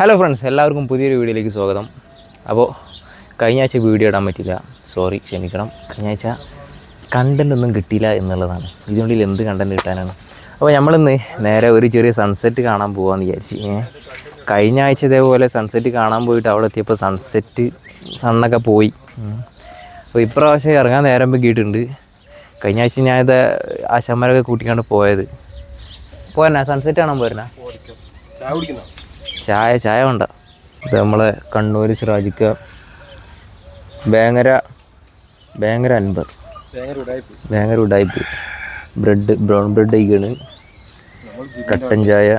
Hello friends എല്ലാവർക്കും പുതിയൊരു വീഡിയോയിലേക്ക് സ്വാഗതം. അപ്പോൾ കഴിഞ്ഞ ആഴ്ച വീഡിയോ ഇടാൻ പറ്റില്ല സോറി ക്ഷമിക്കണം. കഴിഞ്ഞ ആഴ്ച കണ്ടന്റ് ഒന്നും കിട്ടിയില്ല എന്നുള്ളതാണ്. ഇതിനുള്ളിൽ എന്ത് കണ്ടന്റ് കിട്ടാനാണ്? അപ്പോൾ നമ്മളിന്ന് നേരെ ഒരു ചെറിയ സൺസെറ്റ് കാണാൻ പോകാമെന്ന് വിചാരിച്ച്. കഴിഞ്ഞ ആഴ്ച ഇതേപോലെ സൺസെറ്റ് കാണാൻ പോയിട്ട് അവിടെ എത്തിയപ്പോൾ സൺസെറ്റ് സണ്ണൊക്കെ പോയി. അപ്പോൾ ഇപ്രാവശ്യം ഇറങ്ങാൻ നേരം പൊക്കിയിട്ടുണ്ട് കഴിഞ്ഞ ആഴ്ച ഞാനിത് ആശാന്മാരൊക്കെ കൂട്ടിക്കാണ്ട് പോയത്. പോരണ സൺസെറ്റ് കാണാൻ പോരണ ചായ ചായ ഉണ്ട് ഇത് നമ്മളെ കണ്ണൂർ സിറാജിക്ക ഭയങ്കര ഭയങ്കര അൻപർ ഭയങ്കര ഉടായ്പ്. ബ്രെഡ് ബ്രൗൺ ബ്രെഡ് കഴിക്കാണ്. കട്ടൻ ചായ.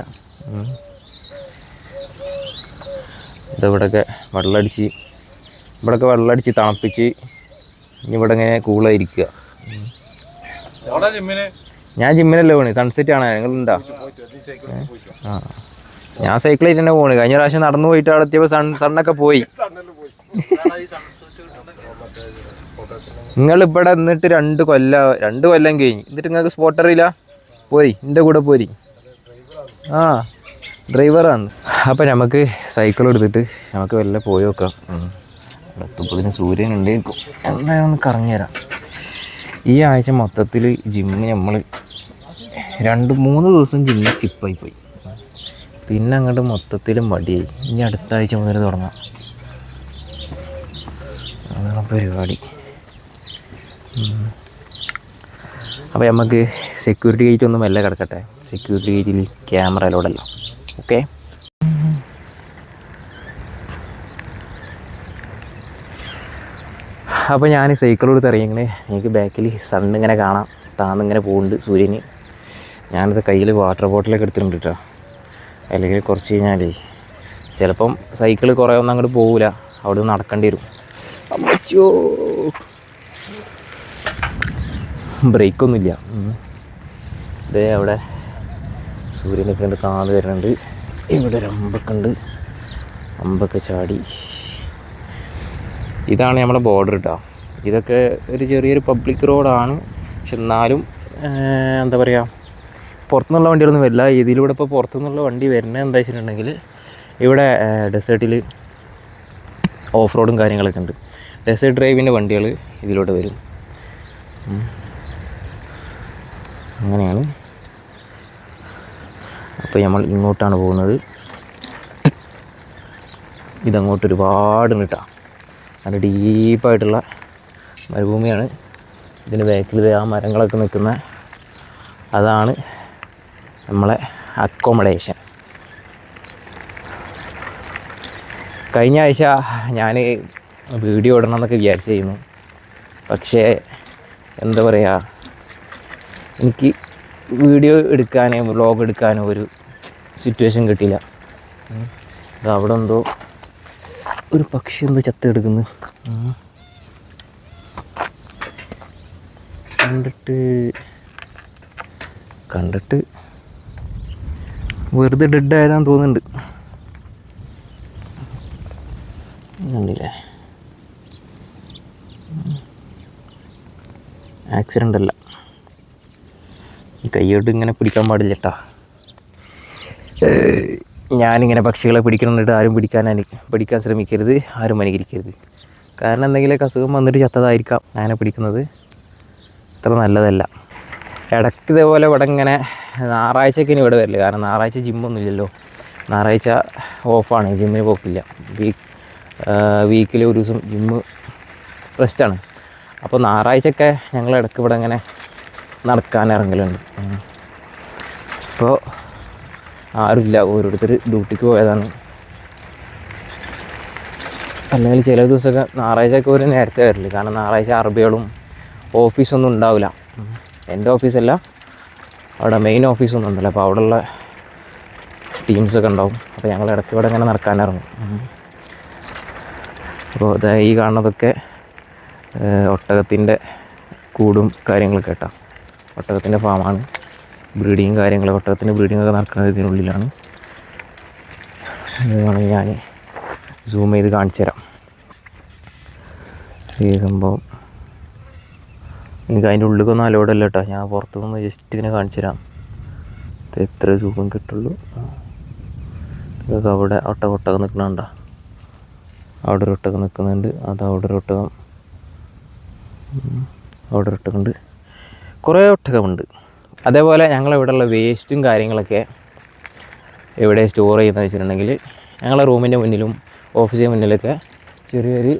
ഇതവിടെയൊക്കെ വെള്ളമടിച്ച് ഇവിടെയൊക്കെ വെള്ളമടിച്ച് തണുപ്പിച്ച് ഇനി ഇവിടെ ഇങ്ങനെ കൂളായിരിക്കുക. ഞാൻ ജിമ്മിനല്ലേ പോണി? സൺസെറ്റ് ആണ്? നിങ്ങളുണ്ടോ? ആ. ഞാൻ സൈക്കിൾ ആയിട്ട് പോണ്. കഴിഞ്ഞ പ്രാവശ്യം നടന്നു പോയിട്ട് അവിടെ എത്തിയപ്പോ സണ്ണൊക്കെ പോയി. നിങ്ങൾ ഇവിടെ നിന്നിട്ട് രണ്ട് കൊല്ല രണ്ട് കൊല്ലം കഴിഞ്ഞ്. എന്നിട്ട് നിങ്ങൾക്ക് സ്പോട്ട് അറിയില്ല? പോരി എന്റെ കൂടെ പോരി. ആ ഡ്രൈവറാണ് അപ്പം നമുക്ക് സൈക്കിൾ എടുത്തിട്ട് നമുക്ക് വല്ല പോയി നോക്കാം. ഇവിടെ സൂര്യൻ ഉണ്ടായിരിക്കും എന്തായാലും ഒന്ന് കറങ്ങി തരാം ഈ ആഴ്ച മൊത്തത്തിൽ ജിമ്മിന് നമ്മൾ രണ്ട് മൂന്ന് ദിവസം ജിമ്മിൽ സ്കിപ്പായി പോയി. പിന്നെ അങ്ങോട്ട് മൊത്തത്തിലും മടിയായി ഇനി അടുത്ത ആഴ്ച മുതൽ തുടങ്ങാം. അതാണ് പരിപാടി. അപ്പോൾ നമുക്ക് സെക്യൂരിറ്റി ഗേറ്റ് ഒന്നും മെല്ലെ കിടക്കട്ടെ. സെക്യൂരിറ്റി ഗേറ്റിൽ ക്യാമറ ലോഡല്ല ഓക്കെ അപ്പോൾ ഞാൻ സൈക്കിൾ എടുത്ത് ഇറങ്ങിങ്ങനെ എനിക്ക് ബാക്കിൽ സണ്ണിങ്ങനെ കാണാം. താന്നിങ്ങനെ പോകുന്നുണ്ട് സൂര്യന്. ഞാനത് കയ്യിൽ വാട്ടർ ബോട്ടിലൊക്കെ എടുത്തിട്ടുണ്ട് കേട്ടോ അല്ലെങ്കിൽ കുറച്ച് കഴിഞ്ഞാലേ ചിലപ്പം സൈക്കിൾ കുറേ ഒന്നും അങ്ങോട്ട് പോകില്ല അവിടെ നടക്കേണ്ടി വരും. അമ്മച്ചോ. ബ്രേക്കൊന്നുമില്ല ഇതേ അവിടെ സൂര്യനൊക്കെ ഉണ്ട് കാത് വരുന്നുണ്ട് ഇവിടെ ഒരു അമ്പൊക്കെ ഉണ്ട്. അമ്പൊക്കെ ചാടി. ഇതാണ് നമ്മുടെ ബോർഡർ കേട്ടോ ഇതൊക്കെ ഒരു ചെറിയൊരു പബ്ലിക് റോഡാണ് പക്ഷെ എന്നാലും എന്താ പറയുക പുറത്തുനിന്നുള്ള വണ്ടികളൊന്നും വരില്ല. ഇതിലൂടെ ഇപ്പോൾ പുറത്തുനിന്നുള്ള വണ്ടി വരുന്നത് എന്താ വെച്ചിട്ടുണ്ടെങ്കിൽ ഇവിടെ ഡെസേർട്ടിൽ ഓഫ് റോഡും കാര്യങ്ങളൊക്കെ ഉണ്ട്. ഡെസേർട്ട് ഡ്രൈവിന്റെ വണ്ടികൾ ഇതിലൂടെ വരും. അങ്ങനെയാണ്. അപ്പോൾ നമ്മൾ ഇങ്ങോട്ടാണ് പോകുന്നത്. ഇതങ്ങോട്ട് ഒരുപാട് കേട്ടോ നല്ല ഡീപ്പായിട്ടുള്ള മരുഭൂമിയാണ്. ഇതിന്റെ ബാക്കിൽ ആ മരങ്ങളൊക്കെ നിൽക്കുന്ന അതാണ് നമ്മളെ അക്കോമഡേഷൻ കഴിഞ്ഞ ആഴ്ച ഞാൻ വീഡിയോ ഇടണം എന്നൊക്കെ വിചാരിച്ചിരുന്നു. പക്ഷേ എന്താ പറയുക എനിക്ക് വീഡിയോ എടുക്കാനോ വ്ളോഗ് എടുക്കാനോ ഒരു സിറ്റുവേഷൻ കിട്ടിയില്ല. അത് അവിടെ എന്തോ ഒരു പക്ഷി എന്തോ ചത്തെടുക്കുന്നു. കണ്ടിട്ട് കണ്ടിട്ട് വെറുതെ ഡെഡ് ആയതാന്ന് തോന്നുന്നുണ്ട്. കണ്ടില്ലേ? ആക്സിഡന്റ് അല്ല. ഈ കൈയോട്ട് ഇങ്ങനെ പിടിക്കാൻ പാടില്ല കേട്ടോ ഞാനിങ്ങനെ പക്ഷികളെ പിടിക്കണമെന്നിട്ട് ആരും പിടിക്കാൻ പിടിക്കാൻ ശ്രമിക്കരുത് ആരും അനുകരിക്കരുത്. കാരണം എന്തെങ്കിലുമൊക്കെ അസുഖം വന്നിട്ട് ചത്തതായിരിക്കാം അങ്ങനെ പിടിക്കുന്നത്. അത്ര നല്ലതല്ല. ഇടയ്ക്ക് ഇതേപോലെ ഇവിടെ ഇങ്ങനെ ഞായറാഴ്ചയൊക്കെ ഇനി ഇവിടെ വരില്ല. കാരണം ഞായറാഴ്ച ജിമ്മൊന്നുമില്ലല്ലോ ഞായറാഴ്ച ഓഫാണ് ജിമ്മിന് പോക്കില്ല. വീക്ക് വീക്കിൽ ഒരു ദിവസം ജിമ്മ് റെസ്റ്റാണ് അപ്പോൾ ഞായറാഴ്ചയൊക്കെ ഞങ്ങൾ ഇടയ്ക്ക് ഇവിടെ ഇങ്ങനെ നടക്കാൻ ഇറങ്ങലുണ്ട്. അപ്പോൾ ആരുമില്ല. ഓരോരുത്തർ ഡ്യൂട്ടിക്ക് പോയതാണ്. അല്ലെങ്കിൽ ചില ദിവസമൊക്കെ ഞായറാഴ്ചയൊക്കെ ഒരു നേരത്തെ വരില്ല. കാരണം ഞായറാഴ്ച അറബികളും ഓഫീസൊന്നും ഉണ്ടാവില്ല. എന്റെ ഓഫീസല്ല അവിടെ മെയിൻ ഓഫീസൊന്നും ഉണ്ടല്ലോ അപ്പോൾ അവിടെയുള്ള ടീംസൊക്കെ ഉണ്ടാവും. അപ്പോൾ ഞങ്ങൾ ഇടയ്ക്ക് ഇവിടെ ഇങ്ങനെ നടക്കാനിറങ്ങും. അപ്പോൾ ഇതാ ഈ കാണുന്നതൊക്കെ ഒട്ടകത്തിന്റെ കൂടും കാര്യങ്ങളൊക്കെ കേട്ടോ. ഒട്ടകത്തിന്റെ ഫാമാണ് ബ്രീഡിങ് കാര്യങ്ങൾ ഒട്ടകത്തിന്റെ ബ്രീഡിങ്ങൊക്കെ നടക്കുന്നത് ഇതിനുള്ളിലാണ്. ഇത് വേണമെങ്കിൽ ഞാൻ സൂം ചെയ്ത് കാണിച്ചു തരാം ഈ സംഭവം. എനിക്ക് അതിന്റെ ഉള്ളിലേക്കൊന്നും അലോഡല്ല കേട്ടോ. ഞാൻ പുറത്തു നിന്ന് ജസ്റ്റ് ഇങ്ങനെ കാണിച്ചു തരാം. എത്ര സുഖം കിട്ടുള്ളൂ. ഇതൊക്കെ അവിടെ ഒട്ട ഒട്ടകം നിൽക്കണുണ്ടോ അവിടെ ഒരു ഒട്ടകം നിൽക്കുന്നുണ്ട്. അത് അവിടെ ഒരു ഒട്ടകം. അവിടെ ഒരു ഒട്ടകമുണ്ട് കുറേ ഒട്ടകമുണ്ട്. അതേപോലെ ഞങ്ങളിവിടെയുള്ള വേസ്റ്റും കാര്യങ്ങളൊക്കെ എവിടെ സ്റ്റോർ ചെയ്യുന്നത് വെച്ചിട്ടുണ്ടെങ്കിൽ ഞങ്ങളെ റൂമിന്റെ മുന്നിലും ഓഫീസിന്റെ മുന്നിലൊക്കെ ചെറിയൊരു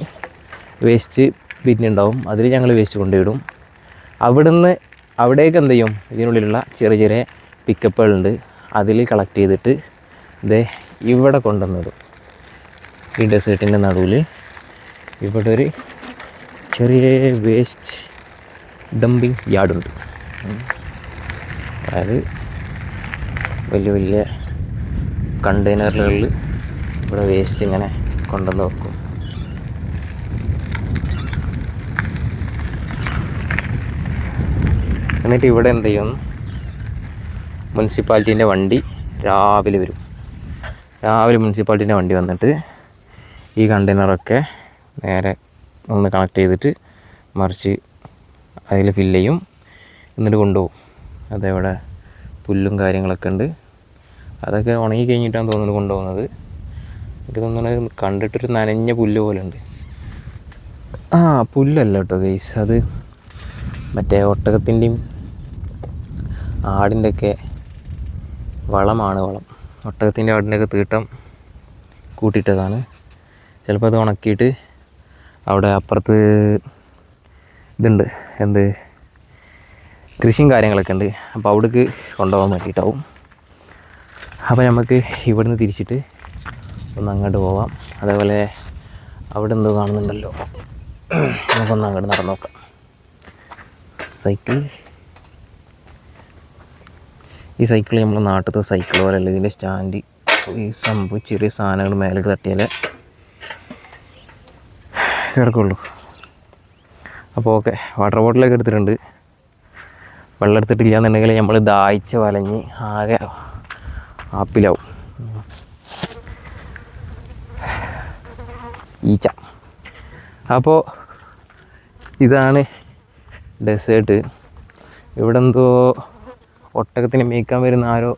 വേസ്റ്റ് ബിന്നുണ്ടാവും. അതിൽ ഞങ്ങൾ വേസ്റ്റ് കൊണ്ടുവിടും. അവിടുന്ന് അവിടേക്ക് എന്ത് ചെയ്യും? ഇതിനുള്ളിലുള്ള ചെറിയ ചെറിയ പിക്കപ്പുകളുണ്ട് അതിൽ കളക്ട് ചെയ്തിട്ട് ഇത് ഇവിടെ കൊണ്ടുവന്നിടും ഈ ഡെസേർട്ടിന്റെ നടുവിൽ ഇവിടെ ഒരു ചെറിയ വേസ്റ്റ് ഡംപിങ് യാർഡുണ്ട് അതായത് വലിയ വലിയ കണ്ടെയ്നറുകളിൽ ഇവിടെ വേസ്റ്റ് ഇങ്ങനെ കൊണ്ടുവന്ന് വെക്കും. എന്നിട്ട് ഇവിടെ എന്ത് ചെയ്യും? മുനിസിപ്പാലിറ്റീന്റെ വണ്ടി രാവിലെ വരും. രാവിലെ മുനിസിപ്പാലിറ്റീന്റെ വണ്ടി വന്നിട്ട് ഈ കണ്ടെയ്നറൊക്കെ നേരെ ഒന്ന് കണക്ട് ചെയ്തിട്ട് മറിച്ച് അതിൽ ഫില്ല് ചെയ്യും. എന്നിട്ട് കൊണ്ടുപോകും. അതേവിടെ പുല്ലും കാര്യങ്ങളൊക്കെ ഉണ്ട്. അതൊക്കെ ഉണങ്ങി കഴിഞ്ഞിട്ടാണ് തോന്നുന്നത് കൊണ്ടുപോകുന്നത്. എനിക്ക് തോന്നുന്നത് കണ്ടിട്ടൊരു നനഞ്ഞ പുല്ല് പോലെ ഉണ്ട്. ആ പുല്ലല്ല കേട്ടോ ഗൈസ് അത് മറ്റേ ഒട്ടകത്തിന്റെയും ആടിന്റെയൊക്കെ വളമാണ് വളം. ഒട്ടകത്തിന്റെ ആടിന്റെയൊക്കെ തീട്ടം കൂട്ടിയിട്ടതാണ്. ചിലപ്പോൾ അത് ഉണക്കിയിട്ട് അവിടെ അപ്പുറത്ത് ഇതുണ്ട്. എന്ത്? കൃഷിയും കാര്യങ്ങളൊക്കെ ഉണ്ട്. അപ്പോൾ അവിടേക്ക് കൊണ്ടുപോകാൻ വേണ്ടിയിട്ടാവും. അപ്പോൾ നമുക്ക് ഇവിടുന്ന് തിരിച്ചിട്ട് ഒന്ന് അങ്ങോട്ട് പോവാം. അതേപോലെ അവിടെ എന്തോ കാണുന്നുണ്ടല്ലോ. നമുക്കൊന്ന് അങ്ങോട്ട് നടന്നു നോക്കാം. സൈക്കിൾ. ഈ സൈക്കിൾ നമ്മൾ നാട്ടിലത്തെ സൈക്കിൾ പോലെ അല്ല. ഇതിന്റെ സ്റ്റാൻഡ് ഈ സംഭവം ചെറിയ സാധനങ്ങൾ മേലേക്ക് തട്ടിയാലേ കിടക്കുള്ളൂ. അപ്പോൾ ഓക്കെ വാട്ടർ ബോട്ടിലൊക്കെ എടുത്തിട്ടുണ്ട്. വെള്ളം എടുത്തിട്ടില്ല എന്നുണ്ടെങ്കിൽ നമ്മൾ ദാഹിച്ച് വലഞ്ഞ് ആകെ ആപ്പിലാവും. ഈച്ച. അപ്പോൾ ഇതാണ് ഡെസേർട്ട് ഇവിടെ എന്തോ ഒട്ടകത്തിന് മേയ്ക്കാൻ വരുന്ന ആരോ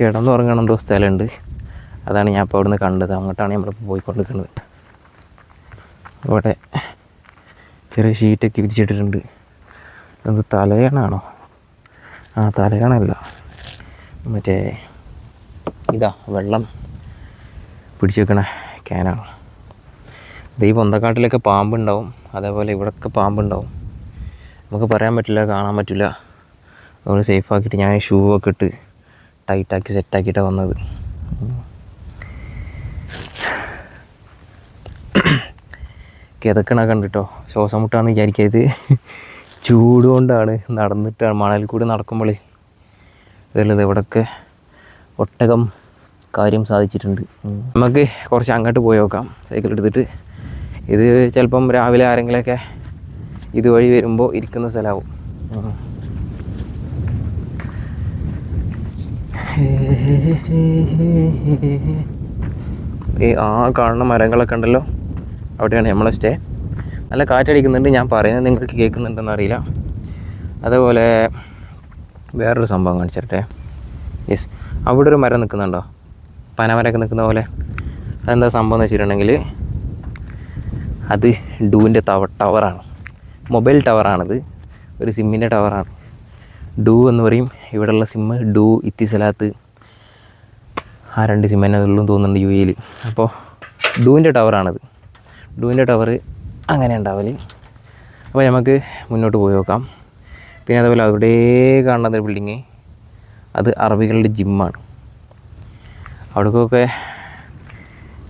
കിടന്നുറങ്ങണം എന്തോ സ്ഥലമുണ്ട്. അതാണ് ഞാൻ ഇപ്പോൾ അവിടുന്ന് കണ്ടത്. അങ്ങോട്ടാണ് നമ്മളിപ്പോൾ പോയിക്കൊണ്ടിരിക്കുന്നത് അവിടെ ചെറിയ ഷീറ്റൊക്കെ വിരിച്ചിട്ടിട്ടുണ്ട്. അത് തലയണാണോ? ആ തലയണല്ല. മറ്റേ ഇതാ വെള്ളം പിടിച്ചു വെക്കണ ക്യാനാണ്. ഇത് ഈ പൊന്തക്കാട്ടിലൊക്കെ പാമ്പുണ്ടാവും. അതേപോലെ ഇവിടെയൊക്കെ പാമ്പുണ്ടാവും. നമുക്ക് പറയാൻ പറ്റില്ല കാണാൻ പറ്റില്ല. അതുകൊണ്ട് സേഫ് ആക്കിയിട്ട് ഞാൻ ഷൂ ഒക്കെ ഇട്ട് ടൈറ്റാക്കി സെറ്റാക്കിയിട്ടാണ് വന്നത്. കിതക്കണ കണ്ടിട്ടോ. ശ്വാസം മുട്ടാന്ന് വിചാരിക്കരുത്. ചൂട് കൊണ്ടാണ് നടന്നിട്ടാണ് മണൽ കൂടി നടക്കുമ്പോൾ ഇതല്ലത് ഇവിടെയൊക്കെ ഒട്ടകം കാര്യം സാധിച്ചിട്ടുണ്ട്. നമുക്ക് കുറച്ച് അങ്ങോട്ട് പോയി നോക്കാം. സൈക്കിൾ എടുത്തിട്ട്. ഇത് ചിലപ്പം രാവിലെ ആരെങ്കിലുമൊക്കെ ഇതുവഴി വരുമ്പോൾ ഇരിക്കുന്ന സ്ഥലമാവും ഈ ആ കാണുന്ന മരങ്ങളൊക്കെ ഉണ്ടല്ലോ അവിടെയാണ് നമ്മളെ സ്റ്റേ. നല്ല കാറ്റടിക്കുന്നുണ്ട് ഞാൻ പറയുന്നത് നിങ്ങൾക്ക് കേൾക്കുന്നുണ്ടെന്ന് അറിയില്ല. അതേപോലെ വേറൊരു സംഭവം കാണിച്ചിട്ടെ. യെസ് അവിടെ ഒരു മരം നിൽക്കുന്നുണ്ടോ? പനമരമൊക്കെ നിൽക്കുന്ന പോലെ. അതെന്താ സംഭവം എന്ന് വെച്ചിട്ടുണ്ടെങ്കിൽ അത് ഡൂവിന്റെ ടവർ ടവറാണ്. മൊബൈൽ ടവറാണിത്. ഒരു സിമ്മിന്റെ ടവറാണ്. ഡൂ എന്ന് പറയും. ഇവിടെയുള്ള സിമ്മ് ഡൂ ഇത്തിസലാത്ത്. ആ രണ്ട് സിം തന്നെ ഉള്ളൂ തോന്നുന്നുണ്ട് യു എയിൽ. അപ്പോൾ ഡൂവിന്റെ ടവറാണത് ഡൂവിന്റെ ടവർ അങ്ങനെ ഉണ്ടാവൽ. അപ്പോൾ നമുക്ക് മുന്നോട്ട് പോയി നോക്കാം. പിന്നെ അതുപോലെ അവിടെ കാണുന്ന ബിൽഡിങ് അത് അറബികളുടെ ജിമ്മാണ് അവിടേക്കൊക്കെ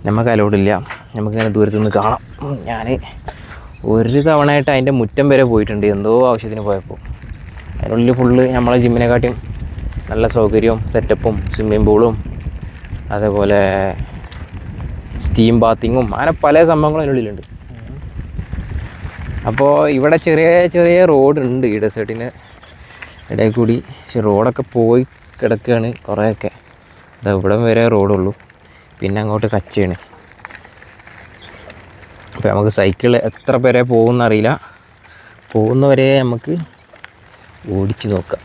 നമുക്ക് അലോഡില്ല നമുക്കിങ്ങനെ ദൂരത്തു നിന്ന് കാണാം ഞാൻ ഒരു തവണയായിട്ട് അതിന്റെ മുറ്റം വരെ പോയിട്ടുണ്ട്. എന്തോ ആവശ്യത്തിന് പോയപ്പോൾ അതിനുള്ളിൽ ഫുള്ള് നമ്മളെ ജിമ്മിനെക്കാട്ടിയും നല്ല സൗകര്യവും സെറ്റപ്പും സ്വിമ്മിംഗ് പൂളും അതേപോലെ സ്റ്റീം ബാത്തിങ്ങും അങ്ങനെ പല സംഭവങ്ങളും അതിനുള്ളിലുണ്ട്. അപ്പോൾ ഇവിടെ ചെറിയ ചെറിയ റോഡ് ഉണ്ട് ഈ ഡെസേർട്ടിന് ഇടയിൽ കൂടി. പക്ഷെ റോഡൊക്കെ പോയി കിടക്കുകയാണ് കുറേയൊക്കെ. ഇതാ ഇവിടെ വരെ റോഡുള്ളൂ പിന്നെ അങ്ങോട്ട് കച്ചയാണ്. അപ്പോൾ നമുക്ക് സൈക്കിൾ എത്ര പേരെ പോകുമെന്നറിയില്ല പോകുന്നവരെ നമുക്ക് ഓടിച്ച് നോക്കാം.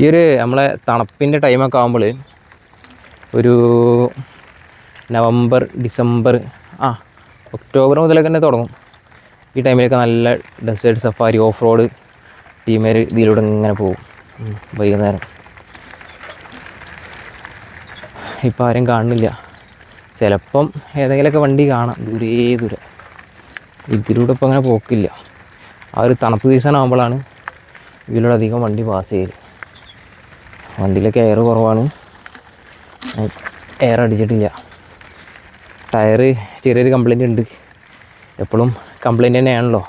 ഈ ഒരു നമ്മളെ തണുപ്പിന്റെ ടൈമൊക്കെ ആകുമ്പോൾ ഒരു നവംബർ ഡിസംബർ ആ ഒക്ടോബർ മുതലൊക്കെ തന്നെ തുടങ്ങും. ഈ ടൈമിലൊക്കെ നല്ല ഡെസേർട്ട് സഫാരി ഓഫ് റോഡ് ടീമേർ ഇതിലൂടെ ഇങ്ങനെ പോകും. വൈകുന്നേരം. ഇപ്പം ആരും കാണുന്നില്ല. ചിലപ്പം ഏതെങ്കിലുമൊക്കെ വണ്ടി കാണാം. ദൂരേ ദൂരെ. ഇതിലൂടെ ഇപ്പം അങ്ങനെ പോക്കില്ല. ആ ഒരു തണുപ്പ് സീസൺ ആകുമ്പോഴാണ് ഇതിലൂടെ അധികം വണ്ടി പാസ് ചെയ്ത് വണ്ടിയിലൊക്കെ എയർ കുറവാണ്. എയർ അടിച്ചിട്ടില്ല. ടയറ് ചെറിയൊരു കംപ്ലൈന്റ് ഉണ്ട്. എപ്പോഴും കംപ്ലൈന്റ് തന്നെയാണല്ലോ.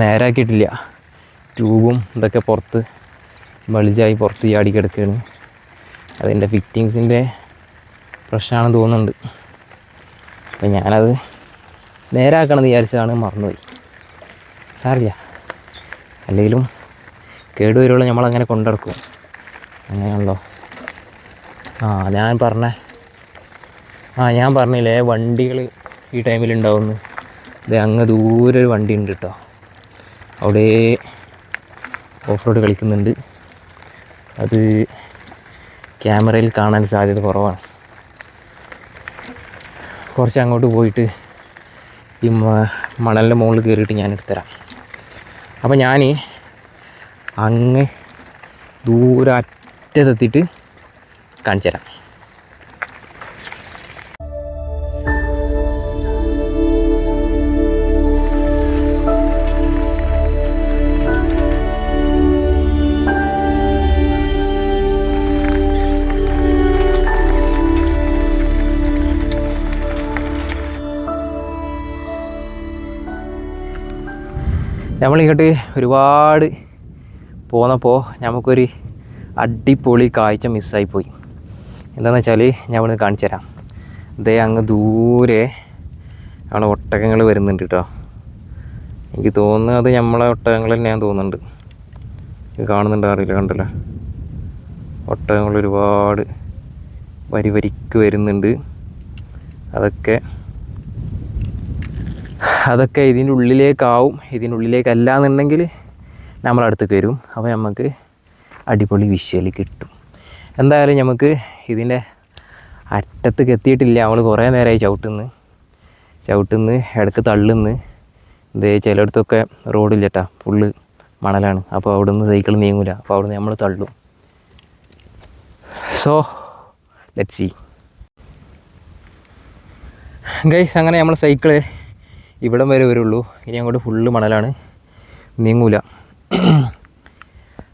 നേരാക്കിയിട്ടില്ല ട്യൂബും ഇതൊക്കെ പുറത്ത് വലിച്ചായി പുറത്ത് ചാടി കിടക്കുകയാണ് അതിന്റെ ഫിറ്റിങ്സിന്റെ പ്രശ്നമാണെന്ന് തോന്നുന്നുണ്ട്. അപ്പം ഞാനത് നേരാക്കണമെന്ന് വിചാരിച്ചതാണ് മറന്നുപോയി. സാറില്ല അല്ലെങ്കിലും കേടുവരുള്ള നമ്മളങ്ങനെ കൊണ്ടെടുക്കും. അങ്ങനെയാണല്ലോ. ആ ഞാൻ പറഞ്ഞ ആ ഞാൻ പറഞ്ഞില്ലേ വണ്ടികൾ ഈ ടൈമിൽ ഉണ്ടാവുന്നു. അതെ അങ്ങ് ദൂരെ ഒരു വണ്ടി ഉണ്ട് കേട്ടോ അവിടെ ഓഫ് റോഡ് കളിക്കുന്നുണ്ട്. അത് ക്യാമറയിൽ കാണാൻ സാധ്യത കുറവാണ്. കുറച്ച് അങ്ങോട്ട് പോയിട്ട് ഈ മണലിന്റെ മുകളിൽ കയറിയിട്ട് ഞാൻ എടുത്തുതരാം അപ്പോൾ ഞാൻ അങ്ങ് ദൂരെ അറ്റത്തെത്തിയിട്ട് കാണിച്ചു തരാം നമ്മളിങ്ങോട്ട് ഒരുപാട് പോന്നപ്പോൾ നമുക്കൊരു അടിപൊളി കാഴ്ച മിസ്സായിപ്പോയി. എന്താണെന്ന് വെച്ചാൽ ഞാൻ കാണിച്ചു തരാം. ഇതേ അങ്ങ് ദൂരെ നമ്മളെ ഒട്ടകങ്ങൾ വരുന്നുണ്ട് കേട്ടോ എനിക്ക് തോന്നുന്നത് അത് നമ്മളെ ഒട്ടകങ്ങൾ തന്നെയാണ് തോന്നുന്നുണ്ട്. ഇത് കാണുന്നുണ്ട് അറിയില്ല കണ്ടല്ലോ. ഒട്ടകങ്ങൾ ഒരുപാട് വരി വരിക്ക് വരുന്നുണ്ട്. അതൊക്കെ അതൊക്കെ ഇതിന്റെ ഉള്ളിലേക്കാവും ഇതിന്റെ ഉള്ളിലേക്കല്ല എന്നുണ്ടെങ്കിൽ നമ്മളടുത്തേക്ക് വരും. അപ്പോൾ നമുക്ക് അടിപൊളി വിഷ്വൽ കിട്ടും. എന്തായാലും നമുക്ക് ഇതിന്റെ അറ്റത്തേക്ക് എത്തിയിട്ടില്ല. നമ്മൾ കുറേ നേരമായി ചവിട്ടുന്ന്. ചവിട്ടുന്ന് ഇടയ്ക്ക് തള്ളുന്ന്. ഇതേ ചിലയിടത്തൊക്കെ റോഡില്ല കേട്ടാ ഫുള്ള് മണലാണ്. അപ്പോൾ അവിടെ നിന്ന് സൈക്കിൾ നീങ്ങൂല. അപ്പോൾ അവിടെ നിന്ന് നമ്മൾ തള്ളും. സോ ലെറ്റ് സി ഗൈസ് അങ്ങനെ നമ്മൾ സൈക്കിൾ ഇവിടം വരെ വരുള്ളൂ. ഇനി അങ്ങോട്ട് ഫുള്ള് മണലാണ്. നീങ്ങൂല.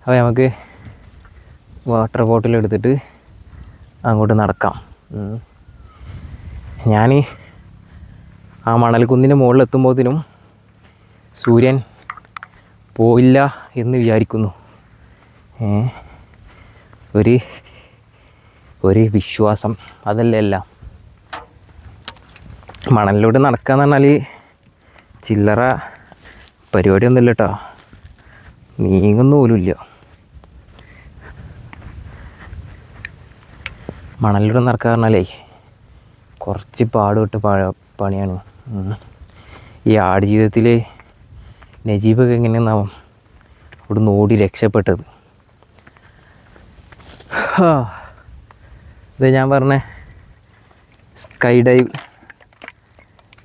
അപ്പോൾ നമുക്ക് വാട്ടർ ബോട്ടിൽ എടുത്തിട്ട് അങ്ങോട്ട് നടക്കാം. ഞാൻ ആ മണൽക്കുന്നിന്റെ മുകളിൽ എത്തുമ്പോഴത്തേനും സൂര്യൻ പോയില്ല എന്ന് വിചാരിക്കുന്നു. ഒരു ഒരു വിശ്വാസം. അതല്ലേ എല്ലാം. മണലിലൂടെ എന്ന് പറഞ്ഞാൽ ചില്ലറ പരിപാടിയൊന്നുമില്ല കേട്ടോ നീങ്ങുന്ന പോലുമില്ല മണലിലൂടെ നടക്കുക പറഞ്ഞാലേ കുറച്ച് പാടുപെട്ട് പണിയാണ്. ഈ ആടുജീവിതത്തിൽ നജീബൊക്കെ എങ്ങനെയെന്നാവും? ഇവിടുന്ന് ഓടി രക്ഷപ്പെട്ടത്. ഇത് ഞാൻ പറഞ്ഞ സ്കൈ ഡൈവ്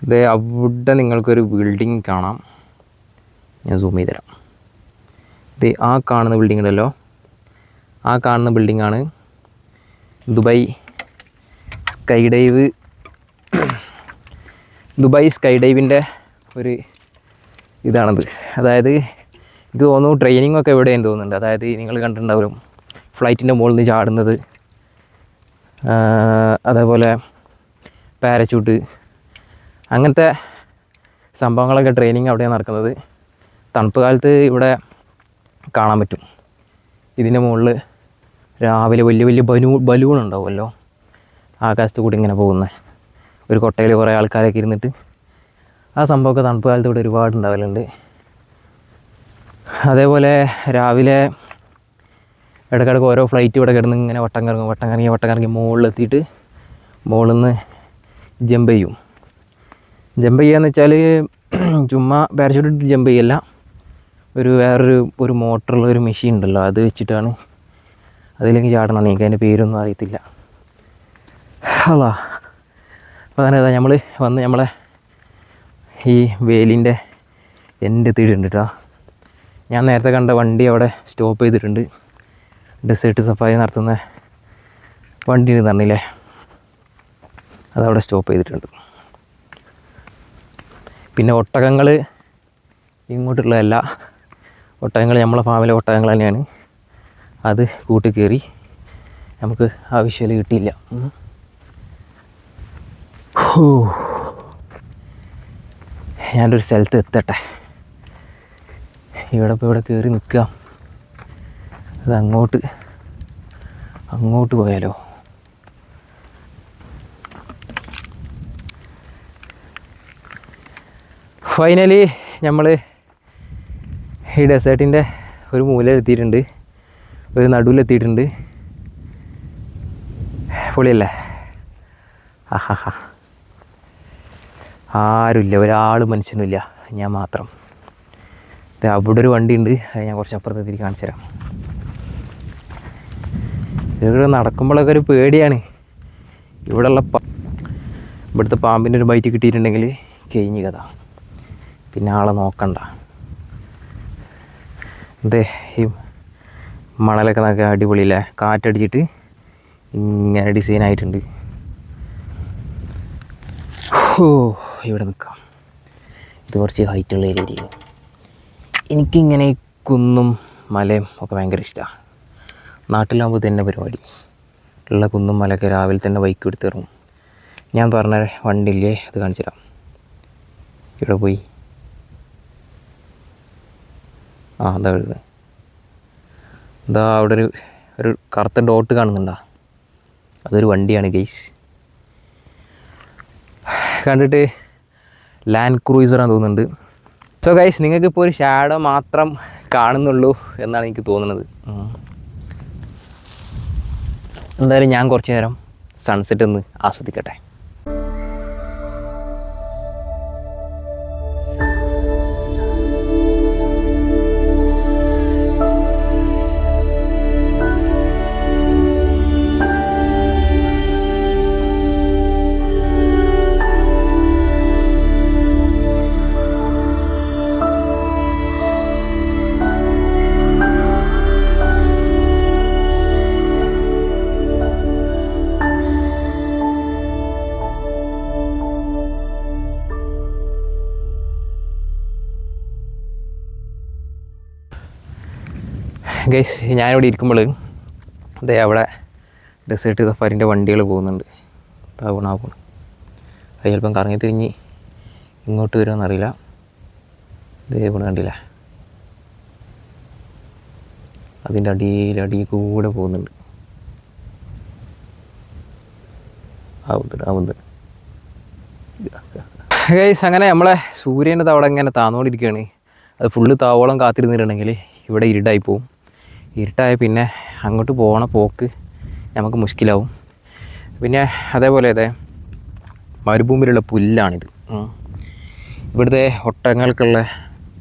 ഇത് അവിടെ നിങ്ങൾക്കൊരു ബിൽഡിംഗ് കാണാം. ഞാൻ സൂം ചെയ്ത് തരാം. ഇത് ആ കാണുന്ന ബിൽഡിംഗ് ഉണ്ടല്ലോ. ആ കാണുന്ന ബിൽഡിംഗ് ആണ് Dubai sky dive Dubai sky ഡൈവിന്റെ ഒരു ഇതാണത്. അതായത് എനിക്ക് തോന്നുന്നു ട്രെയിനിങ് ഒക്കെ എവിടെയെന്ന് തോന്നുന്നുണ്ട്. അതായത് നിങ്ങൾ കണ്ടിട്ടുണ്ടാവും ഫ്ലൈറ്റിന്റെ മുകളിൽ നിന്ന് ചാടുന്നത്. അതേപോലെ പാരച്യൂട്ട് അങ്ങനത്തെ സംഭവങ്ങളൊക്കെ ട്രെയിനിങ് അവിടെയാണ് നടക്കുന്നത്. തണുപ്പ് കാലത്ത് ഇവിടെ കാണാൻ പറ്റും. ഇതിന്റെ മുകളിൽ രാവിലെ വലിയ വലിയ ബലൂ ബലൂൺ ഉണ്ടാവുമല്ലോ. ആകാശത്ത് കൂടി ഇങ്ങനെ പോകുന്നത് ഒരു കൊട്ടയിൽ കുറേ ആൾക്കാരൊക്കെ ഇരുന്നിട്ട് ആ സംഭവമൊക്കെ തണുപ്പ് കാലത്ത് ഇവിടെ ഒരുപാട് ഉണ്ടാവലുണ്ട്. അതേപോലെ രാവിലെ ഇടയ്ക്കിടയ്ക്ക് ഓരോ ഫ്ലൈറ്റ് ഇവിടെ കിടന്ന് ഇങ്ങനെ വട്ടം കറങ്ങും വട്ടം കറങ്ങി വട്ടം കറങ്ങി മുകളിലെത്തിയിട്ട് മുകളിൽ നിന്ന് ജമ്പ് ചെയ്യും. ജമ്പ് ചെയ്യാന്ന് വെച്ചാൽ ചുമ്മാ പാരഷൂട്ട് ഇട്ട് ജമ്പ് ചെയ്യല്ല. ഒരു വേറൊരു ഒരു മോട്ടറുള്ള ഒരു മെഷീൻ ഉണ്ടല്ലോ അത് വെച്ചിട്ടാണ് അതിലേക്ക് ചാടണം. എനിക്ക് അതിന്റെ പേരൊന്നും അറിയത്തില്ല. അതാ അപ്പോൾ അങ്ങനെ നമ്മൾ വന്ന് നമ്മളെ ഈ വേലിന്റെ എന്റെ എത്തിയിട്ടുണ്ട് കേട്ടോ ഞാൻ നേരത്തെ കണ്ട വണ്ടി അവിടെ സ്റ്റോപ്പ് ചെയ്തിട്ടുണ്ട്. ഡെസേർട്ട് സഫായി നടത്തുന്ന വണ്ടി തന്നില്ലേ അതവിടെ സ്റ്റോപ്പ് ചെയ്തിട്ടുണ്ട്. പിന്നെ ഒട്ടകങ്ങൾ ഇങ്ങോട്ടുള്ളതല്ല. ഒട്ടകങ്ങൾ നമ്മളെ ഫാമിലെ ഒട്ടകങ്ങൾ തന്നെയാണ്. അത് കൂട്ടി കയറി നമുക്ക് ആവശ്യമില്ല കിട്ടിയില്ല. ഞാനൊരു സ്ഥലത്ത് എത്തട്ടെ. ഇവിടെ ഇപ്പോൾ ഇവിടെ കയറി നിൽക്കാം. അത് അങ്ങോട്ട് അങ്ങോട്ട് പോയാലോ? ഫൈനലി നമ്മൾ ഈ ഡെസേർട്ടിന്റെ ഒരു മൂലയിലെത്തിയിട്ടുണ്ട് ഒരു നടുവിലെത്തിയിട്ടുണ്ട് പൊളിയല്ലേ? ആഹാ ആരുമില്ല ഒരാൾ മനുഷ്യനുമില്ല. ഞാൻ മാത്രം. അവിടെ ഒരു വണ്ടി ഉണ്ട് അത് ഞാൻ കുറച്ച് അപ്പുറത്ത് എത്തി കാണിച്ചു തരാം. ഇവിടെ നടക്കുമ്പോഴൊക്കെ ഒരു പേടിയാണ്. ഇവിടെയുള്ള ഇവിടുത്തെ പാമ്പിന്റെ ഒരു ബൈറ്റ് കിട്ടിയിട്ടുണ്ടെങ്കിൽ കഴിഞ്ഞ് കഥ. പിന്നെ ആളെ നോക്കണ്ട. എന്തേ ഈ മണലൊക്കെ നോക്കി അടിപൊളിയില്ലേ? കാറ്റടിച്ചിട്ട് ഇങ്ങനെ ഡിസൈൻ ആയിട്ടുണ്ട്. ഓ ഇവിടെ നിൽക്കാം. ഇത് കുറച്ച് ഹൈറ്റുള്ള ഏരിയയിൽ എനിക്കിങ്ങനെ കുന്നും മലയും ഒക്കെ ഭയങ്കര ഇഷ്ടമാണ് നാട്ടിലാകുമ്പോൾ തന്നെ പരിപാടി. ഉള്ള കുന്നും മലയൊക്കെ രാവിലെ തന്നെ ബൈക്ക് എടുത്തിറങ്ങും ഞാൻ പറഞ്ഞ വണ്ടിയില്ലേ അത് കാണിച്ചു തരാം ഇവിടെ പോയി. ആ അതാ വരുന്നത് എന്താ അവിടെ ഒരു ഒരു കറുത്ത ഡോട്ട് കാണുന്നുണ്ടോ. അതൊരു വണ്ടിയാണ് ഗെയ്സ് കണ്ടിട്ട് ലാൻഡ് ക്രൂയിസറാന്ന് തോന്നുന്നുണ്ട്. സോ ഗൈസ് നിങ്ങൾക്കിപ്പോൾ ഒരു ഷാഡോ മാത്രം കാണുന്നുള്ളൂ എന്നാണ് എനിക്ക് തോന്നുന്നത്. എന്തായാലും ഞാൻ കുറച്ച് നേരം സൺസെറ്റ് ഒന്ന് ആസ്വദിക്കട്ടെ. ഗൈസ് ഞാനിവിടെ ഇരിക്കുമ്പോൾ അതേ അവിടെ ഡെസേർട്ട് സഫാരിന്റെ വണ്ടികൾ പോകുന്നുണ്ട്. താവണ ആവണം അത് ചിലപ്പം കറങ്ങി തിരിഞ്ഞ് ഇങ്ങോട്ട് വരുമെന്നറിയില്ല ഇതേ പോണ കണ്ടില്ല? അതിന്റെ അടിയിൽ അടിയിൽ കൂടെ പോകുന്നുണ്ട്. ആവുന്നുണ്ട് ആവുന്നുണ്ട് ഗൈസ് അങ്ങനെ നമ്മളെ സൂര്യന്റെ തവള ഇങ്ങനെ താന്നുകൊണ്ടിരിക്കുകയാണ് അത് ഫുള്ള് താവോളം കാത്തിരുന്നിട്ടുണ്ടെങ്കിൽ ഇവിടെ ഇരുടായി പോവും. ഇരുട്ടായ പിന്നെ അങ്ങോട്ട് പോകണ പോക്ക് നമുക്ക് മുഷ്കിലാവും. പിന്നെ അതേപോലെ അതെ മരുഭൂമിയിലുള്ള പുല്ലാണിത്. ഇവിടുത്തെ ഒട്ടകങ്ങൾക്കുള്ള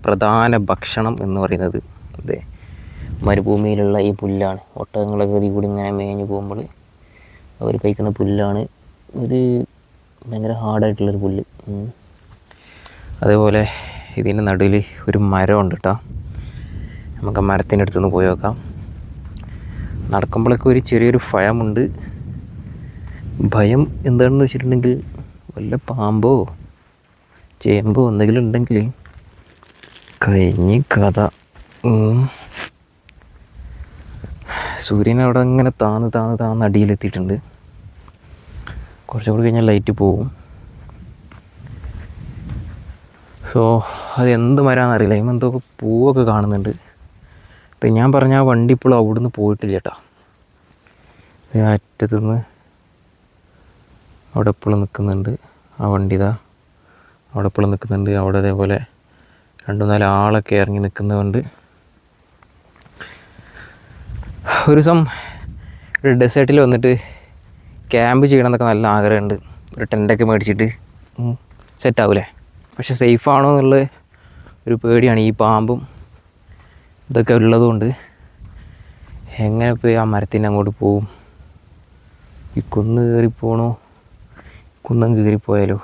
പ്രധാന ഭക്ഷണം എന്ന് പറയുന്നത് അതെ മരുഭൂമിയിലുള്ള ഈ പുല്ലാണ്. ഒട്ടകങ്ങളൊക്കെ ഇതിൽ കൂടി ഇങ്ങനെ മേഞ്ഞു പോകുമ്പോൾ അവർ കഴിക്കുന്ന പുല്ലാണ്. ഒരു ഭയങ്കര ഹാർഡായിട്ടുള്ളൊരു പുല്ല്. അതേപോലെ ഇതിന്റെ നടുവിൽ ഒരു മരം ഉണ്ട് കേട്ടോ നമുക്ക് മരത്തിന്റെ അടുത്തുനിന്ന് പോയി നോക്കാം. നടക്കുമ്പോഴൊക്കെ ഒരു ചെറിയൊരു ഭയമുണ്ട്. ഭയം എന്താണെന്ന് വെച്ചിട്ടുണ്ടെങ്കിൽ വല്ല പാമ്പോ ചേമ്പോ എന്തെങ്കിലും ഉണ്ടെങ്കിൽ കഴിഞ്ഞ് കഥ. സൂര്യൻ അവിടെ അങ്ങനെ താന്ന് താന്ന് താന്ന് അടിയിലെത്തിയിട്ടുണ്ട്. കുറച്ചുകൂടി കഴിഞ്ഞാൽ ലൈറ്റ് പോവും. സോ അത് എന്ത് മരമാണെന്നറിയില്ല അതിന് എന്തൊക്കെ പൂവൊക്കെ കാണുന്നുണ്ട്. അപ്പം ഞാൻ പറഞ്ഞ ആ വണ്ടി ഇപ്പോഴും അവിടുന്ന് പോയിട്ടില്ല ചേട്ടാ ഞാൻ അറ്റത്തുനിന്ന് അവിടെ ഇപ്പോഴും നിൽക്കുന്നുണ്ട് ആ വണ്ടി ഇതാ. അവിടെ ഇപ്പോഴും നിൽക്കുന്നുണ്ട് അവിടെ അതേപോലെ രണ്ടു നാല് ആളൊക്കെ ഇറങ്ങി നിൽക്കുന്നതുകൊണ്ട് ഒരു ദിവസം ഒരു ഡെസേർട്ടിൽ വന്നിട്ട് ക്യാമ്പ് ചെയ്യണമെന്നൊക്കെ നല്ല ആഗ്രഹമുണ്ട്. ഒരു ടെന്റൊക്കെ മേടിച്ചിട്ട് സെറ്റ് ആവൂലേ പക്ഷെ സേഫ് ആണോ എന്നുള്ള ഒരു പേടിയാണ് ഈ പാമ്പും ഇതൊക്കെ ഉള്ളതുകൊണ്ട് എങ്ങനെ പോയി ആ മരത്തിന്റെ അങ്ങോട്ട് പോവും? ഈ കുന്ന് കയറി പോകണോ കുന്നം കയറി പോയാലോ?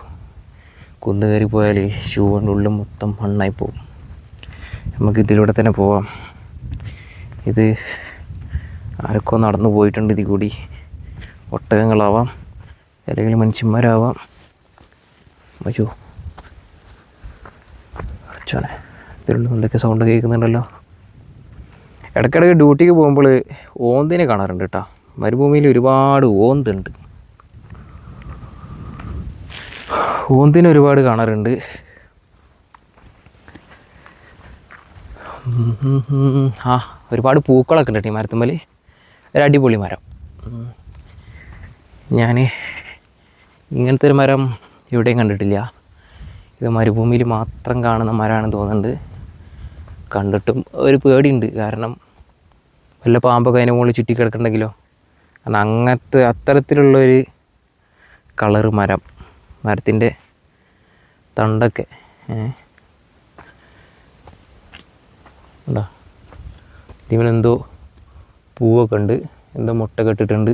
കുന്ന് കയറി പോയാൽ ഷൂവിന്റെ ഉള്ളിൽ മൊത്തം മണ്ണായി പോകും നമുക്ക് ഇതിലൂടെ തന്നെ പോവാം. ഇത് ആരൊക്കെ നടന്നു പോയിട്ടുണ്ട് ഇതിൽ കൂടി. ഒട്ടകങ്ങളാവാം അല്ലെങ്കിൽ മനുഷ്യന്മാരാവാം. അയ്യോ ഇതിലുള്ള എന്തൊക്കെ സൗണ്ട് കേൾക്കുന്നുണ്ടല്ലോ? ഇടയ്ക്കിടയ്ക്ക് ഡ്യൂട്ടിക്ക് പോകുമ്പോൾ ഓന്തിനെ കാണാറുണ്ട് കേട്ടോ. മരുഭൂമിയിൽ ഒരുപാട് ഓന്തുണ്ട്. ഓന്തിനെ ഒരുപാട് കാണാറുണ്ട്. ആ ഒരുപാട് പൂക്കളൊക്കെ ഉണ്ട് ഈ ഒരു അടിപൊളി മരം. ഞാൻ ഇങ്ങനത്തെ ഒരു മരം എവിടെയും കണ്ടിട്ടില്ല. ഇത് മരുഭൂമിയിൽ മാത്രം കാണുന്ന മരമാണെന്ന് തോന്നുന്നുണ്ട്. കണ്ടിട്ടും ഒരു പേടിയുണ്ട്. കാരണം വല്ല പാമ്പൊക്കെ അതിന്റെ മുകളിൽ ചുറ്റി കിടക്കുന്നുണ്ടെങ്കിലോ കാരണം അങ്ങനത്തെ അത്തരത്തിലുള്ളൊരു കളറ് മരം മരത്തിന്റെ തണ്ടൊക്കെ. ഉണ്ടോ ഇതിമെന്തോ പൂവൊക്കെ ഉണ്ട്. എന്തോ മുട്ടൊക്കെ ഇട്ടിട്ടുണ്ട്.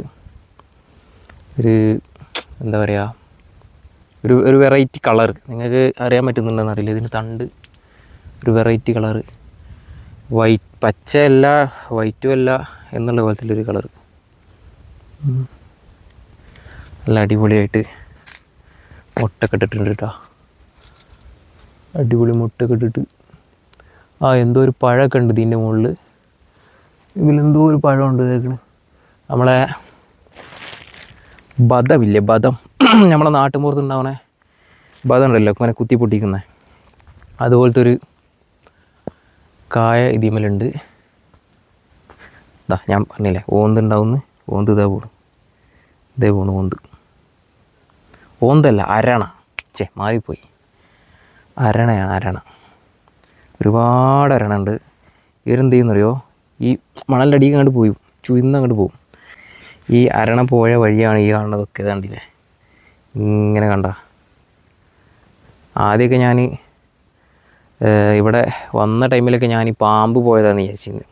ഒരു എന്താ പറയുക ഒരു ഒരു വെറൈറ്റി കളർ നിങ്ങൾക്ക് അറിയാൻ പറ്റുന്നുണ്ടെന്ന് അറിയില്ല ഇതിന് തണ്ട് ഒരു വെറൈറ്റി കളർ വൈറ്റ് പച്ചയല്ല വൈറ്റും അല്ല എന്നുള്ള പോലത്തിലൊരു കളർ നല്ല അടിപൊളിയായിട്ട് മുട്ടൊക്കെ ഇട്ടിട്ടുണ്ട് കേട്ടോ അടിപൊളി മുട്ടൊക്കെ ഇട്ടിട്ട്. ആ എന്തോ ഒരു പഴമൊക്കെ ഉണ്ട് ഇതിന്റെ മുകളിൽ ഇതിലെന്തോ ഒരു പഴമുണ്ട് കേൾക്കണ് നമ്മളെ ബദമില്ലേ ബദം. നമ്മളെ നാട്ടുമ്പുറത്ത് ഉണ്ടാവണേ ബദം ഉണ്ടല്ലോ ഇങ്ങനെ കുത്തി പൊട്ടിക്കുന്നത് അതുപോലത്തെ ഒരു കായ ഇതിമലുണ്ട്. ഇതാ ഞാൻ പറഞ്ഞില്ലേ ഓന്ത് ഉണ്ടാവുന്നു ഓന്ത് ഇതേ പോണു ഇതേ പോണു ഓന്ത്. ഓന്തല്ല അരണ. ചേ മാറിപ്പോയി. അരണയാണ് അരണ. ഒരുപാട് അരണ ഉണ്ട്. ഇവരെന്ത് ചെയ്യുന്നറിയോ ഈ മണലിന്റെ അടിയിൽ അങ്ങോട്ട് പോയി ചുരുന്ന് അങ്ങോട്ട് പോകും ഈ അരണ പോയ വഴിയാണ് ഈ കാണുന്നതൊക്കെ കണ്ടില്ലേ? ഇങ്ങനെ കണ്ട. ആദ്യമൊക്കെ ഞാൻ ഇവിടെ വന്ന ടൈമിലൊക്കെ ഞാൻ ഈ പാമ്പ് പോയതാണെന്ന് വിചാരിച്ചിരുന്നു.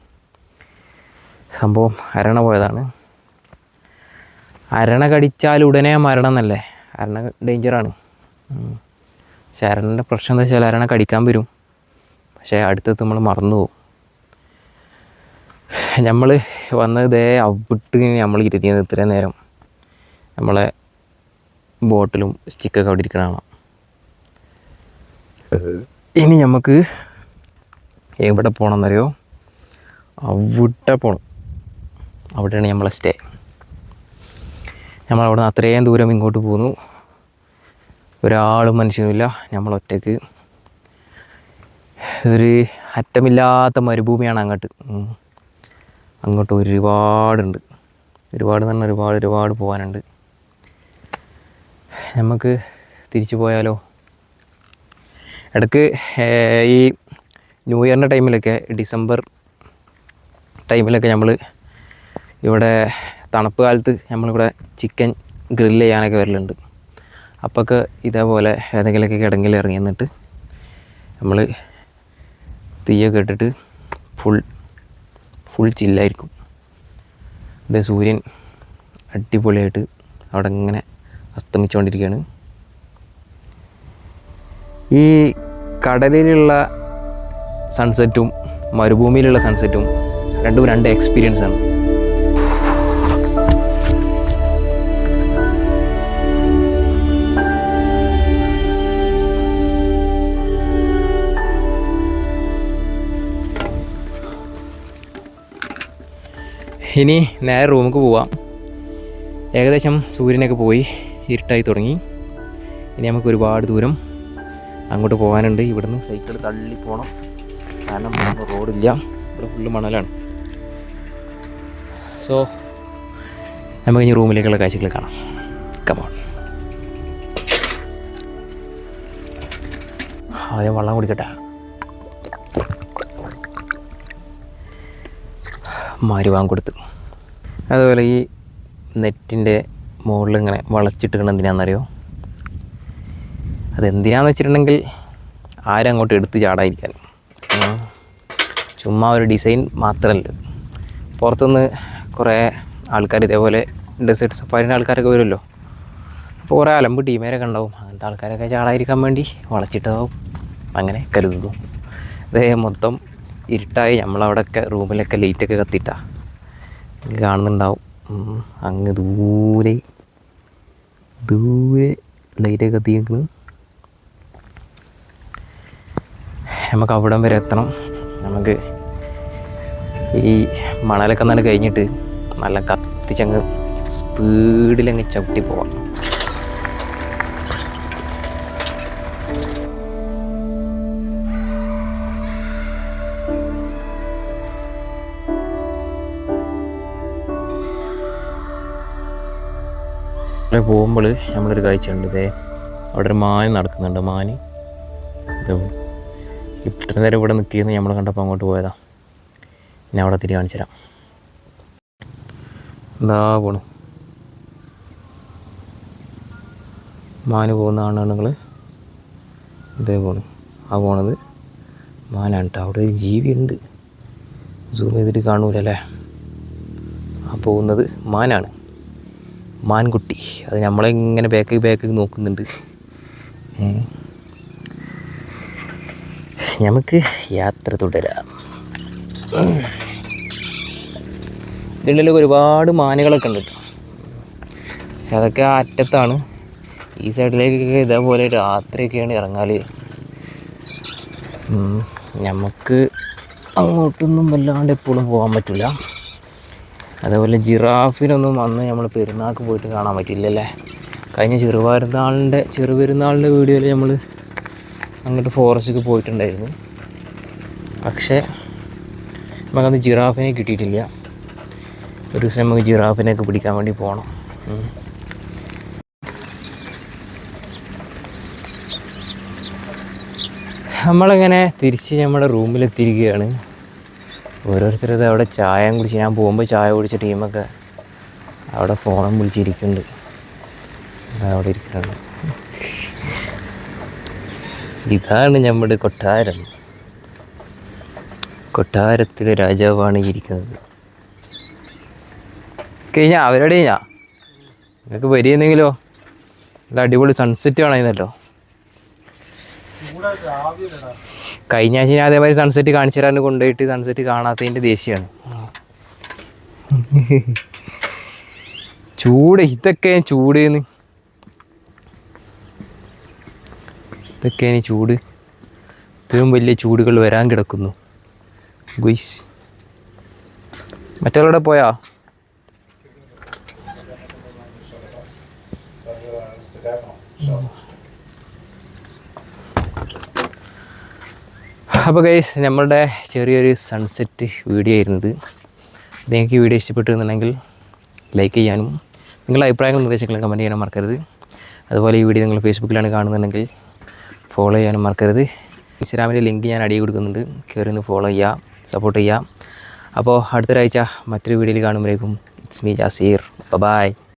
സംഭവം അരണ പോയതാണ്. അരണ കടിച്ചാൽ ഉടനെ മരണം എന്നല്ലേ? അരണ ഡേഞ്ചറാണ് പക്ഷെ അരണന്റെ പ്രശ്നം എന്താ വെച്ചാൽ അരണ കടിക്കാൻ വരും. പക്ഷേ അടുത്തത് നമ്മൾ മറന്നു പോകും. നമ്മൾ വന്നത് ദേ അവിട്ട് നമ്മൾ ഇരുത്തിയത് ഇത്രയും നേരം. നമ്മളെ ബോട്ടിലും സ്റ്റിക്കൊക്കെ അവിടെ ഇരിക്കണതാണ് ഇനി നമുക്ക് എവിടെ പോകണം എന്നറിയോ അവിടെ പോകണം അവിടെയാണ് നമ്മളെ സ്റ്റേ നമ്മൾ അവിടെ നിന്ന് അത്രയും ദൂരം ഇങ്ങോട്ട് പോന്നു. ഒരാളും മനുഷ്യനുമില്ല. നമ്മൾ ഒറ്റയ്ക്ക് ഒരു അറ്റമില്ലാത്ത മരുഭൂമിയാണ് അങ്ങോട്ട്. അങ്ങോട്ട് ഒരുപാടുണ്ട്. ഒരുപാട് തന്നെ ഒരുപാട് ഒരുപാട് പോകാനുണ്ട് നമുക്ക് തിരിച്ചു പോയാലോ? ഇടയ്ക്ക് ഈ ന്യൂ ഇയറിന്റെ ടൈമിലൊക്കെ ഡിസംബർ ടൈമിലൊക്കെ നമ്മൾ ഇവിടെ തണുപ്പ് കാലത്ത് നമ്മളിവിടെ ചിക്കൻ ഗ്രില്ല് ചെയ്യാനൊക്കെ വരലുണ്ട്. അപ്പോഴൊക്കെ ഇതേപോലെ ഏതെങ്കിലുമൊക്കെ കിടങ്ങിൽ ഇറങ്ങി എന്നിട്ട് നമ്മൾ തീയൊക്കെ ഇട്ടിട്ട് ഫുൾ ഫുൾ ചില്ലായിരിക്കും ഇത് സൂര്യൻ അടിപൊളിയായിട്ട് അവിടെ ഇങ്ങനെ അസ്തമിച്ചുകൊണ്ടിരിക്കുകയാണ് ഈ കടലിലുള്ള സൺസെറ്റും മരുഭൂമിയിലുള്ള സൺസെറ്റും രണ്ടും രണ്ട് എക്സ്പീരിയൻസ് ആണ്. ഇനി നേരെ റൂമിലേക്ക് പോവാം. ഏകദേശം സൂര്യനൊക്കെ പോയി ഇരുട്ടായി തുടങ്ങി. ഇനി നമുക്ക് ഒരുപാട് ദൂരം അങ്ങോട്ട് പോകാനുണ്ട്. ഇവിടുന്ന് സൈക്കിൾ തള്ളി പോകണം കാരണം റോഡില്ല. ഇവിടെ ഫുള്ള് മണലാണ്. സോ നമുക്ക് ഇനി റൂമിലേക്കുള്ള കാഴ്ചകൾ കാണാം. കമോൺ ആദ്യം വെള്ളം കുടിക്കട്ടെ. മരുവാൻ കൊടുത്തു. അതുപോലെ ഈ നെറ്റിന്റെ മുകളിൽ ഇങ്ങനെ വളച്ചിട്ടിരിക്കണം എന്തിനാണെന്നറിയോ? അതെന്തിനാന്ന് വെച്ചിട്ടുണ്ടെങ്കിൽ ആരും അങ്ങോട്ട് എടുത്ത് ചാടാതിരിക്കാൻ. ചുമ്മാ ഒരു ഡിസൈൻ മാത്രമല്ല. പുറത്തുനിന്ന് കുറേ ആൾക്കാർ ഇതേപോലെ ഡെസേർട്ട് സഫാരിന്റെ ആൾക്കാരൊക്കെ വരുമല്ലോ. അപ്പോൾ കുറേ അലമ്പ് ടീമേരൊക്കെ ഉണ്ടാവും. അങ്ങനത്തെ ആൾക്കാരൊക്കെ ചാടാതിരിക്കാൻ വേണ്ടി വളച്ചിട്ടതാവും. അങ്ങനെ കരുതുന്നു. അതേ മൊത്തം ഇരുട്ടായി നമ്മളവിടെയൊക്കെ റൂമിലൊക്കെ ലൈറ്റൊക്കെ കത്തിയിട്ടാ. കാണുന്നുണ്ടാവും. അങ്ങ് ദൂരെ ദൂരെ ലൈറ്റൊക്കെ കത്തിയിരിക്കുന്നു നമുക്ക് അവിടം വരെ എത്തണം. നമുക്ക് ഈ മണലൊക്കെ നല്ല കഴിഞ്ഞിട്ട് നല്ല കത്തിച്ചങ്ങ് സ്പീഡിലങ്ങ് ചവിട്ടി പോവാം. പോകുമ്പോൾ നമ്മളൊരു കാഴ്ച ഉണ്ട് ഇതേ അവിടെ ഒരു മാൻ നടക്കുന്നുണ്ട്. മാന് ഇത് ഇത്ര നേരം ഇവിടെ നിൽക്കിയെന്ന് നമ്മൾ കണ്ടപ്പോൾ അങ്ങോട്ട് പോയതാ. ഞാൻ അവിടെ തിരി തരാം. എന്താ പോണു? മാന് പോകുന്ന നിങ്ങൾ ഇതേ പോണു. ആ പോണത് മാനാണ് കേട്ടോ അവിടെ ഒരു ജീവിയുണ്ട്. സൂം ചെയ്തിട്ട് കാണൂലല്ലേ? ആ പോകുന്നത് മാനാണ്. മാൻകുട്ടി. അത് നമ്മളെ ഇങ്ങനെ ബാക്ക് ബാക്ക് നോക്കുന്നുണ്ട്. നമുക്ക് യാത്ര തുടരാം. ഇതിനുള്ളിൽ ഒരുപാട് മാനുകളൊക്കെ ഉണ്ട്. പക്ഷെ അതൊക്കെ അറ്റത്താണ്. ഈ സൈഡിലേക്കൊക്കെ ഇതേപോലെ രാത്രിയൊക്കെയാണ് ഇറങ്ങാൽ നമുക്ക് അങ്ങോട്ടൊന്നും വല്ലാണ്ട് എപ്പോഴും പോകാൻ പറ്റില്ല അതേപോലെ ജിറാഫിനൊന്നും അന്ന് നമ്മൾ പെരുന്നാൾക്ക് പോയിട്ട് കാണാൻ പറ്റില്ല അല്ലേ കഴിഞ്ഞ ചെറുപെരുന്നാളിന്റെ ചെറുപെരുന്നാളിന്റെ വീഡിയോയിൽ നമ്മൾ അങ്ങോട്ട് ഫോറസ്റ്റിൽ പോയിട്ടുണ്ടായിരുന്നു. പക്ഷേ നമുക്കന്ന് ജിറാഫിനെ കിട്ടിയിട്ടില്ല. ഒരു ദിവസം നമുക്ക് ജിറാഫിനെയൊക്കെ പിടിക്കാൻ വേണ്ടി പോകണം. നമ്മളിങ്ങനെ തിരിച്ച് നമ്മുടെ റൂമിലെത്തിയിരിക്കുകയാണ്. ഓരോരുത്തരത് അവിടെ ചായ കുടിച്ച് ഞാൻ പോകുമ്പോൾ ചായ കുടിച്ച ടീമൊക്കെ അവിടെ ഫോണും വിളിച്ചിരിക്കുന്നുണ്ട്. അവിടെ ഇരിക്കുന്നുണ്ട്. ഇതാണ് നമ്മുടെ കൊട്ടാരം. കൊട്ടാരത്തിലെ രാജാവാണ് ഇരിക്കുന്നത്. കഴിഞ്ഞാ അവരോട് കഴിഞ്ഞാ? നിങ്ങൾക്ക് വരിയെന്നെങ്കിലോ നല്ല അടിപൊളി സൺസെറ്റ് കാണുന്നല്ലോ കഴിഞ്ഞ ആഴ്ച ഞാൻ അതേമാതിരി സൺസെറ്റ് കാണിച്ചു തരാൻ കൊണ്ടുപോയിട്ട് സൺസെറ്റ് കാണാത്തതിന്റെ ദേഷ്യമാണ്. ചൂട് ഇതൊക്കെ ചൂട് ഇതൊക്കെയാണ് ചൂട്. ഇത്രയും വലിയ ചൂടുകൾ വരാൻ കിടക്കുന്നു. ഗുയ്സ്. മറ്റവരുടെ പോയാ? അപ്പോൾ ഗൈസ് നമ്മളുടെ ചെറിയൊരു സൺസെറ്റ് വീഡിയോ ആയിരുന്നത് നിങ്ങൾക്ക് ഈ വീഡിയോ ഇഷ്ടപ്പെട്ടിരുന്നുണ്ടെങ്കിൽ ലൈക്ക് ചെയ്യാനും നിങ്ങളുടെ അഭിപ്രായങ്ങൾ നിർദ്ദേശങ്ങളും കമന്റ് ചെയ്യാനും മറക്കരുത്. അതുപോലെ ഈ വീഡിയോ നിങ്ങൾ ഫേസ്ബുക്കിലാണ് കാണുന്നുണ്ടെങ്കിൽ ഫോളോ ചെയ്യാനും മറക്കരുത്. ഇൻസ്റ്റാഗ്രാമിന്റെ ലിങ്ക് ഞാൻ അടിയിൽ കൊടുക്കുന്നുണ്ട്. കയറി ഒന്ന് ഫോളോ ചെയ്യുക സപ്പോർട്ട് ചെയ്യുക അപ്പോൾ അടുത്തൊരാഴ്ച മറ്റൊരു വീഡിയോയിൽ കാണുമ്പോഴേക്കും ഇറ്റ്സ് മീ ജാസീർ ബൈ